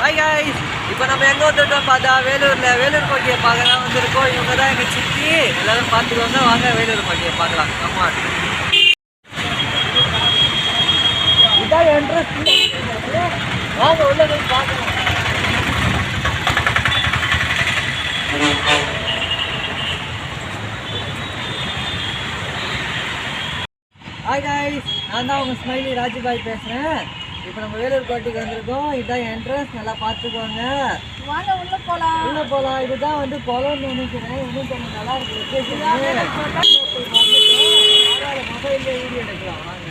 Hi guys இப்போ நம்ம எங்கே வந்துருக்கோம் பார்த்தா வேலூரில். வேலூர் கோட்டையை பார்க்கலாம் வந்திருக்கோம். இவங்க தான் எங்கள் சித்தி. எல்லாரும் பார்த்துக்கோங்க வாங்க வேலூர் கோட்டையை பார்க்கலாம். அம்மா. இதான் இன்ட்ரெஸ்ட் வாங்க உள்ள போய் பார்க்கலாம். ஹாய் காய்ஸ் நான் தான் உங்கள் ஸ்மைலி ராஜுபாய் பேசுகிறேன் இப்போ நம்ம வேலூர் கோட்டைக்கு வந்திருக்கோம். இதுதான் என்ட்ரன்ஸ் நல்லா பார்த்துக்கோங்க. வாங்க உள்ள போலாம். உள்ள போகலாம் இதுதான் வந்து குளம்னு நினைக்கிறேன் இன்னும் கொஞ்சம் நல்லா இருக்கு. மொபைல்ல வீடியோ எடுக்கலாம். வாங்க.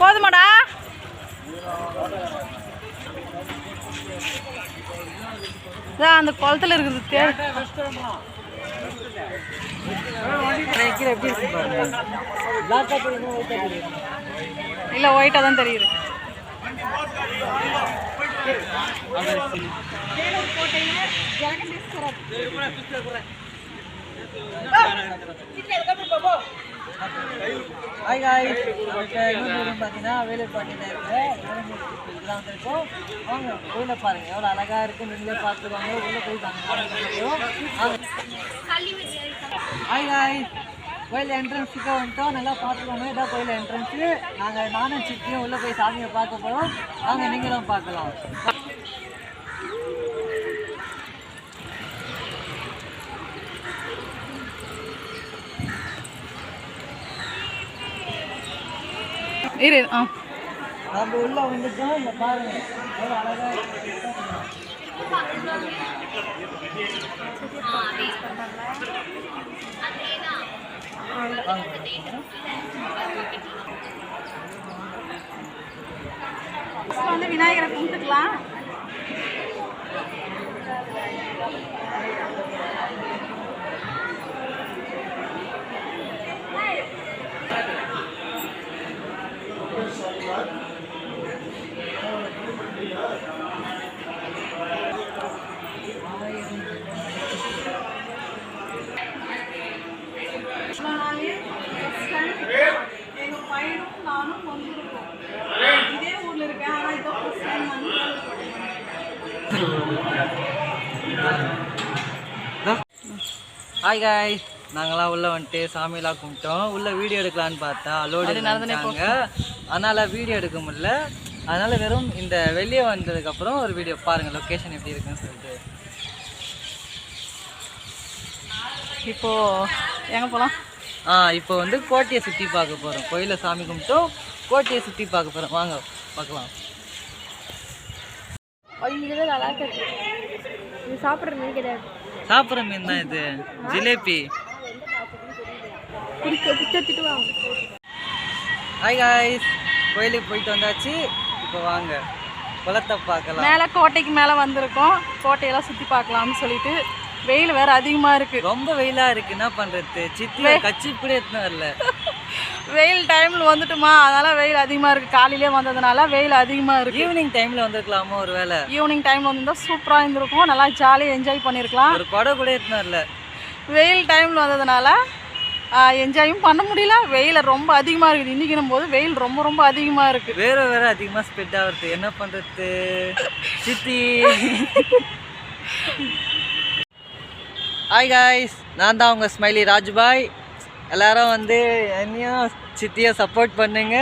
போதுமாடா. இதான் அந்த குளத்துல இருக்குது தேர் கீழே எப்படி இருக்கு பாருங்க பிளாக்கா தெரியுமா ஒயிட்டா தெரியுமா இல்லை ஒயிட்டாக தான் தெரியுது ஹாய் ஹாய் இப்போ பார்த்தீங்கன்னா வேலூர் பாட்டியில் இதெல்லாம் வந்திருக்கோம். வாங்க கோயிலை பாருங்க. எவ்வளோ அழகாக இருக்கு. நீங்களே பார்த்துக்கோங்க உள்ளே போய் ஹாய் ஹாய் கோயில் என்ட்ரன்ஸுக்கு வந்துட்டோம். நல்லா பார்த்துக்கோங்க இதான் கோயில் என்ட்ரன்ஸு நாங்கள் நானும் சித்தியும் உள்ளே போய் சாமியை பார்க்க போகிறோம் வாங்க நீங்களும் பார்க்கலாம். இரு ஆ. நம்ம உள்ளே வந்துட்டோம் இந்த பாருங்க எவ்வளோ அழகாக வந்து விநாயகரை கும்பிட்டுக்கலாம் எங்க பையனும் நானும் வந்திருக்கோம் இதே ஊர்ல இருக்கேன் ஆனா இதோ first time வந்து ஹாய் காய் நாங்களாம் உள்ளே வந்துட்டு சாமியெல்லாம் கும்பிட்டோம். உள்ளே வீடியோ எடுக்கலான்னு பார்த்தா அலோடு நடந்தாங்க அதனால் வீடியோ எடுக்க முடியல. அதனால் வெறும் இந்த வெளியே வந்ததுக்கப்புறம் ஒரு வீடியோ பாருங்கள் லொக்கேஷன் எப்படி இருக்குன்னு சொல்லிட்டு. இப்போ எங்க போலாம்? ஆ இப்போ வந்து கோட்டையை சுற்றி பார்க்க போகிறோம் கோயிலை சாமி கும்பிட்டோம். கோட்டையை சுற்றி பார்க்க போகிறோம் வாங்க பார்க்கலாம். நல்லா இருக்கு. இது சாப்பிட்ற மீன் கிடையாது. சாப்பிட்ற மீன் தான் இது. ஜிலேபி. ஹாய் காய்ஸ் கோயிலுக்கு போயிட்டு வந்தாச்சு. இப்போ வாங்க. குளத்தை பார்க்கலாம். மேலே கோட்டைக்கு மேலே வந்திருக்கோம். கோட்டையெல்லாம் சுற்றி பார்க்கலாம்னு சொல்லிட்டு வெயில் வேற அதிகமாக இருக்கு. ரொம்ப வெயிலா இருக்கு. என்ன பண்றது? சித்தி கச்சி கூட எடுத்துன்னு வரல. வெயில் டைமில் வந்துட்டுமா? அதனால வெயில் அதிகமாக இருக்கு. காலையிலே வந்ததுனால வெயில் அதிகமாக இருக்கு. ஈவினிங் டைம்ல வந்திருக்கலாமோ ஒரு வேளை? ஈவினிங் டைம் வந்திருந்தா சூப்பராக இருந்திருக்கும். நல்லா ஜாலியாக என்ஜாய் பண்ணியிருக்கலாம் ஒரு கொடை கூட வரல. வெயில் டைமில் வந்ததுனால என்ஜாயும் பண்ண முடியல. வெயில் ரொம்ப அதிகமாக இருக்குது. இன்றைக்கினும் போது வெயில் ரொம்ப ரொம்ப அதிகமாக இருக்குது வேற வேற அதிகமா ஸ்பெட் ஆகுறது. என்ன பண்றது? சித்தி. ஹாய் காய்ஸ் நான் தான் உங்க ஸ்மைலி ராஜ்பாய். எல்லாரும் வந்து என்னையும் சித்தியை சப்போர்ட் பண்ணுங்க.